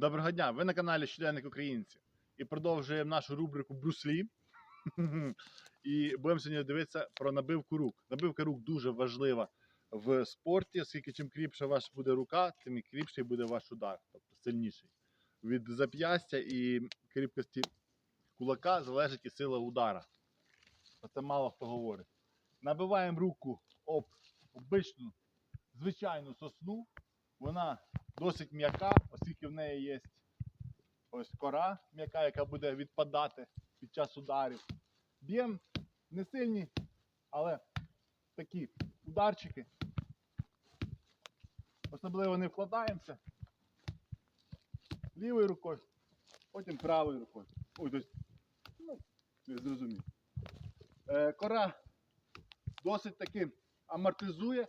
Доброго дня! Ви на каналі Щоденник Українців. І продовжуємо нашу рубрику Бруслі. І будемо сьогодні дивитися про набивку рук. Набивка рук дуже важлива в спорті, оскільки чим кріпша ваша буде рука, тим кріпший буде ваш удар, тобто сильніший. Від зап'ястя і кріпкості кулака залежить і сила удара. Про це мало хто говорить. Набиваємо руку об обичну звичайну сосну. Вона досить м'яка, оскільки в неї є ось кора м'яка, яка буде відпадати під час ударів. Б'ємо не сильні, але такі ударчики. Особливо не вкладаємося лівою рукою, потім правою рукою. Ой, тобто, ну, не зрозумів. Е, кора досить таки амортизує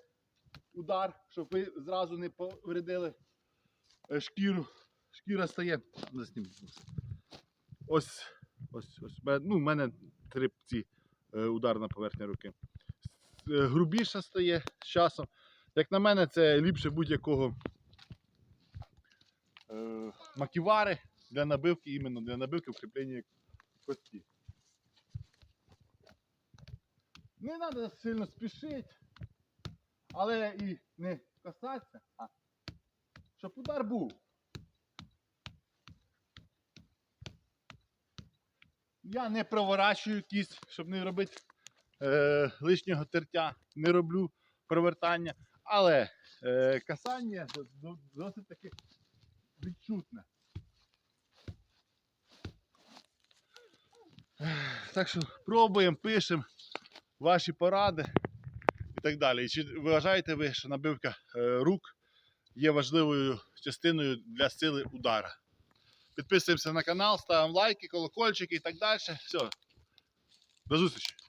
удар, щоб ви зразу не повредили шкіру. Шкіра стає. Ось, ось, ось. Ну, в мене три ці е, ударна поверхня руки. Е, Грубіша стає з часом. Як на мене, це ліпше будь-якого е, маківари для набивки, іменно для набивки укріплення кості. Не треба сильно спішити, але і не касатися, а щоб удар був. Я не проворачую кість, щоб не робити е, лишнього тертя, не роблю провертання, але е, касання досить таки відчутне. Так що пробуємо, пишемо ваші поради і так далі. І чи вважаєте ви, що набивка е, рук є важливою частиною для сили удара? Підписуємося на канал, ставимо лайки, колокольчики і так далі. Все. До зустрічі!